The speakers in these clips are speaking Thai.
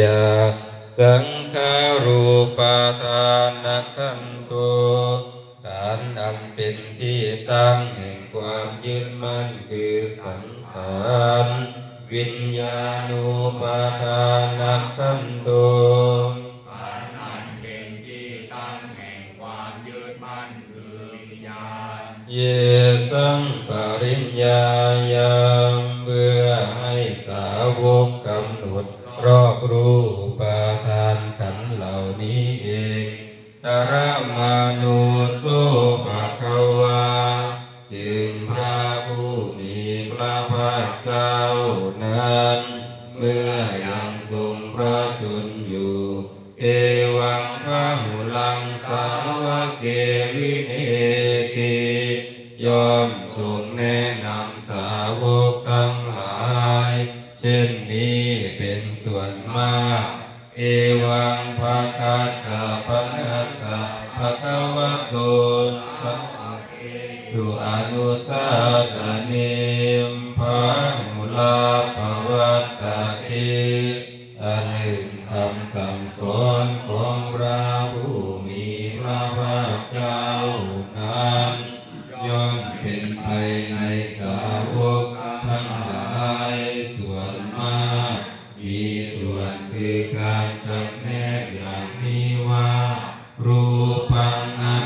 ยาสังขารูปาทานขันโตการนเป็นที่ตั้งแห่งความยึดมั่นคือสังขารวิญญาณูปาทานขันโตขันอันเป็นที่ตั้งแห่งความยึดมั่นคือวิญญาณ เยสังปริญญายามเพื่อให้สาวกกำหนดรอบรู้อุปาทานขันเหล่านี้เองตระมานุโสภะคะวาจึงพระผู้มีพระภาคเจ้านั้น เมื่อยังทรงพระชนอยู่เอวังพระหุลังสาวเกวิเน เช่นนี้เป็นส่วนมาก เอวังภาคาตาปะนัสสะภะคะวะโตสุอนุสาสเนมพา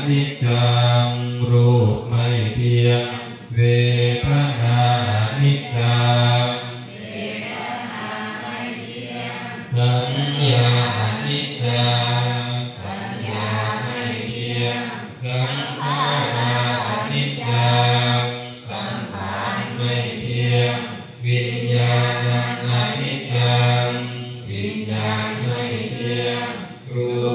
นิจจังรูปไม่เที่ยงเวทนานิจจังสัญญานิจจาสัญญาไม่เที่ยงสังขารนิจจาสังขารไม่เที่ยงวิญญาณนิจจังวิญญาณไม่เที่ยงรูป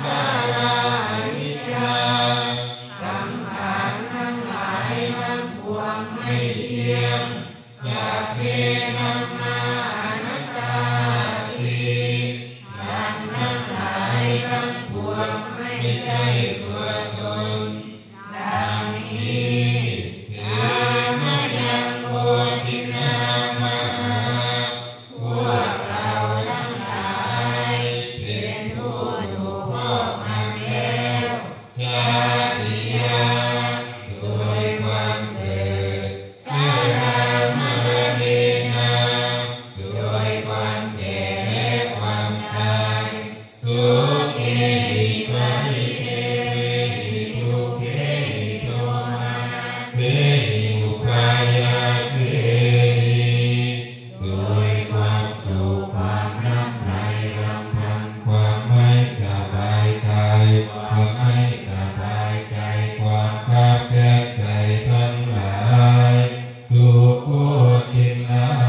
ำให้เทียมอาเพียมาอนตตาทีทางทั้งหลทั้งปวงให้ใช่